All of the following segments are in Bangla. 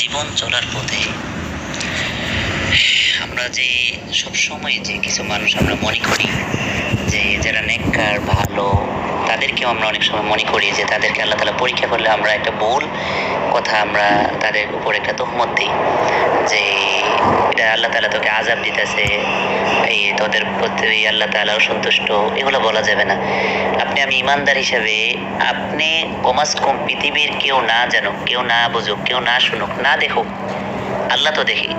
জীবন চলার পথে আমরা যে সবসময় যে কিছু মানুষ আমরা মনে করি যে যারা নেককার, ভালো তাদেরকেও আমরা অনেক সময় মনে করি যে তাদেরকে আল্লাহ তালা পরীক্ষা করলে আমরা একটা ভুল কথা আমরা তাদের উপর একটা তহমত দিই। যে এটা আল্লাহ তালা তোকে আজাব দিতেছে, এই তোদের প্রতি আল্লাহ তালা অসন্তুষ্ট, এগুলো বলা যাবে না। আপনি আমি ইমানদার হিসাবে আপনি কমাস কম পৃথিবীর কেউ না জানুক, কেউ না বুঝুক, কেউ না শুনুক, না দেখুক, আল্লাহ তো দেখি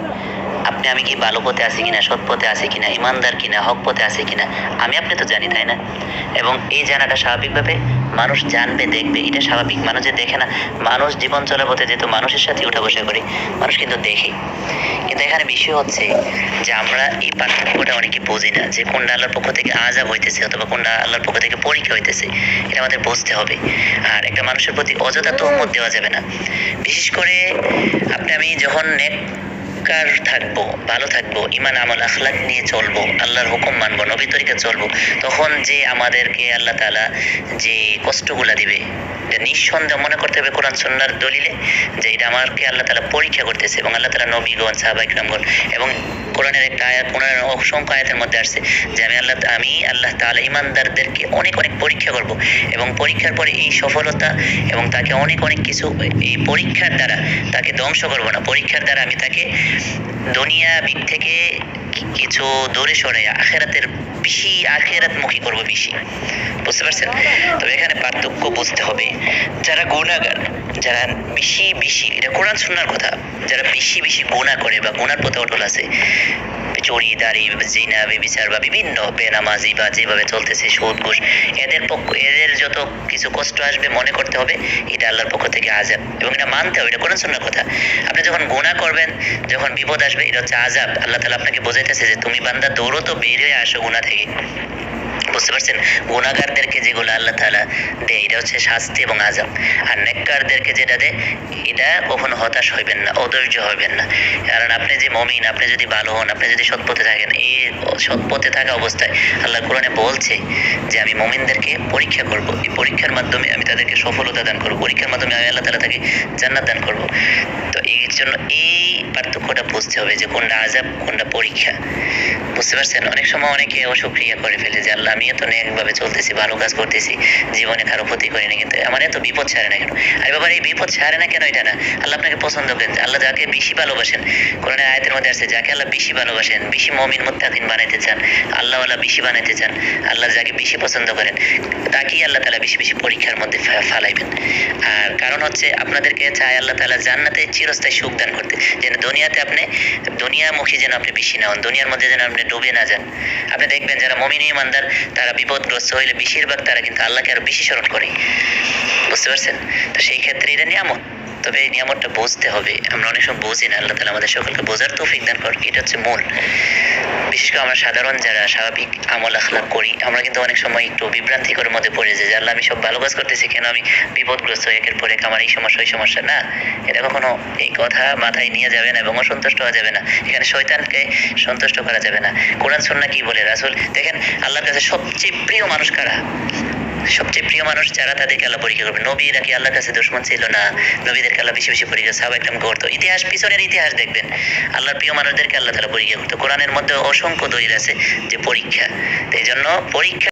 আপনি আমি কি ভালো পথে আছি কিনা, সৎ পথে আছি কিনা, ইমানদার কিনা, হক পথে আছি কিনা, আমি আপনি তো জানি, তাই না? এবং এই জানাটা স্বাভাবিকভাবে মানুষ জানবে, দেখবে। এটা স্বাভাবিক, মানুষ যে দেখে না, মানুষ জীবন চলার পথে যেহেতু মানুষের সাথে উঠা বসা করি, মানুষ কিন্তু দেখে। কিন্তু এখানে বিষয় হচ্ছে যে আমরা এই পার্থক্যটা অনেকে বুঝি না, যে কোনটা আল্লাহর পক্ষ থেকে আজাব হইতেছে অথবা কোনটা আল্লাহর পক্ষ থেকে পরীক্ষা হইতেছে, এটা আমাদের বুঝতে হবে। আর একটা মানুষের প্রতি অযথা তহমত দেওয়া যাবে না। বিশেষ করে আপনি আমি যখন নেককার থাকব, ভালো থাকব ইমান আমল আখলাক নিয়ে চলবো, আল্লাহর হুকুম মানবো নবী তরিকা চলবো, তখন যে আমাদেরকে আল্লাহ তালা যে কষ্টগুলা দিবে নিঃসন্দেহ মনে করতে হবে কোরআন সন্ন্যার দলিলে যে এটা আমাকে আল্লাহ তালা পরীক্ষা করতেছে এবং আল্লাহ তালা নবীগণ সাহাবাইকরামগণ এবং কোরআনের একটা আয়াত কোরআনের অসংখ্য আয়াতের মধ্যে আসছে যে আমি আল্লাহ আমি আল্লাহ তাআলা ইমানদারদেরকে অনেক অনেক পরীক্ষা করব এবং পরীক্ষার পরে এই সফলতা এবং তাকে অনেক অনেক কিছু এই পরীক্ষার দ্বারা তাকে ধ্বংস করব না। পরীক্ষার দ্বারা আমি তাকে দুনিয়া দিক থেকে কিছু দূরে সরে আখেরাতের বেশি বেশি। বুঝতে পারছেন? তবে এখানে পার্থক্য বুঝতে হবে। যারা গুণাগার, যারা বেশি বেশি, এটা কোরআন কথা, যারা বেশি বেশি করে বা পথে অটল আছে দাড়ি, জিনা বিচার বা বিভিন্ন বেনামাজি বা যেভাবে চলতেছে সুদ ঘুষ এদের পক্ষ, এদের যত কিছু কষ্ট আসবে মনে করতে হবে, এটা আল্লাহর পক্ষ থেকে আজাব এবং এটা মানতে হবে, এটা কোরআন শোনার কথা। আপনি যখন গুণা করবেন, যখন বিপদ আসবে, এটা হচ্ছে আজাব আল্লাহ তালা আপনাকে বোঝাইতেছে যে তুমি বান্দা দৌড়ো তো বের হয়ে আসো গুণা থেকে। eight. বুঝতে পারছেন? গুণাগারদেরকে যেগুলো আল্লাহ তাআলা দেয়, এটা হচ্ছে শাস্তি এবং আজাব আর নেককারদেরকে যেটা দেয়, এটা কখনো হতাশ হইবেন না, অধৈর্য হইবেন না। কারণ আপনি যে মমিন, আপনি যদি ভালো হন, আপনি যদি সৎপথে থাকেন, এই সৎপথে থাকা অবস্থায় আল্লাহ কোরআনে বলছে যে, আমি মমিনদেরকে পরীক্ষা করব। এই পরীক্ষার মাধ্যমে আমি তাদেরকে সফলতা দান করব। পরীক্ষার মাধ্যমে আমি আল্লাহ তাআলা তাকে জান্নাত দান করব। তো এই জন্য এই পার্থক্যটা বুঝতে হবে যে, কোনটা আজাব কোনটা পরীক্ষা। বুঝতে পারছেন? অনেক সময় অনেকে অসুক্রিয়া করে ফেলে যে, আল্লাহ আমি তো নেকভাবে চলতেছি, ভালো কাজ করতেছি, জীবনে কারও ক্ষতি করি না কিন্তু আমার এত বিপদ ছাড়ে না কেন? আরে বাবার এই বিপদ ছাড়ে না কেন এটা না? আল্লাহ আপনাকে পছন্দ করেন, আল্লাহ যাকে বেশি ভালোবাসেন, কোরআনের আয়াতের মধ্যে আছে যাকে আল্লাহ বেশি ভালোবাসেন, বেশি মমিন মুত্তাকিন বানাইতে চান, আল্লাহওয়ালা বেশি বানাইতে চান, আল্লাহ যাকে বেশি পছন্দ করেন, তাকেই আল্লাহ তালা বেশি বেশি পরীক্ষার মধ্যে ফালাইবেন। আর কারণ হচ্ছে আপনাদেরকে চায় আল্লাহ তালা জান্নাতে চিরস্থায়ী সুখ দান করতে, যেন দুনিয়াতে আপনি, দুনিয়ামুখী যেন আপনি বেশি না হন, দুনিয়ার মধ্যে যেন আপনি ডুবে না যান। আপনি দেখবেন যারা মমিন, ইমানদার, তারা বিপদগ্রস্ত হইলে বেশিরভাগ তারা কিন্তু আল্লাহকে আরও বেশি স্মরণ করে। বুঝতে পারছেন? তো সেই ক্ষেত্রে এটা নিয়ামত। তবে এই নিয়ামতটা বুঝতে হবে। আমরা অনেক সময় বুঝি না, আল্লাহ তালা আমাদের সকলকে বোঝার তৌফিক দান কর এটা হচ্ছে মূল। বিশেষ করে আমরা সাধারণ যারা স্বাভাবিক আমল আখলাক করি, আমরা কিন্তু অনেক সময় একটু বিভ্রান্তিকর মধ্যে পড়ে যাই যে, আল্লাহ, আমি সব ভালো কাজ করতেছি, কেন আমি বিপদগ্রস্ত একের পর আমার এই সমস্যা, ওই সমস্যা? না, এটা কখনো এই কথা মাথায় নিয়ে যাবে না এবং অসন্তুষ্ট হওয়া যাবে না। এখানে শয়তানকে সন্তুষ্ট করা যাবে না। কোরআন সন্না কি বলে? রাসুল, দেখেন, আল্লাহর কাছে সবচেয়ে প্রিয় মানুষ কারা? সবচেয়ে প্রিয় মানুষ যারা তাদেরকে আল্লাহ পরীক্ষা করবে। নবীরা কি আল্লাহর কাছে দুশ্মন ছিল না। নবীদেরকে আল্লাহ বেশি বেশি পরীক্ষা, সাহাবা একদম করতো। ইতিহাস, পিছনের ইতিহাস দেখবেন। আল্লাহর প্রিয় মানুষদেরকে আল্লাহ তালা পরীক্ষা করতো। কোরআনের মধ্যে অসংখ্য দলিল আছে যে পরীক্ষা। এই জন্য পরীক্ষা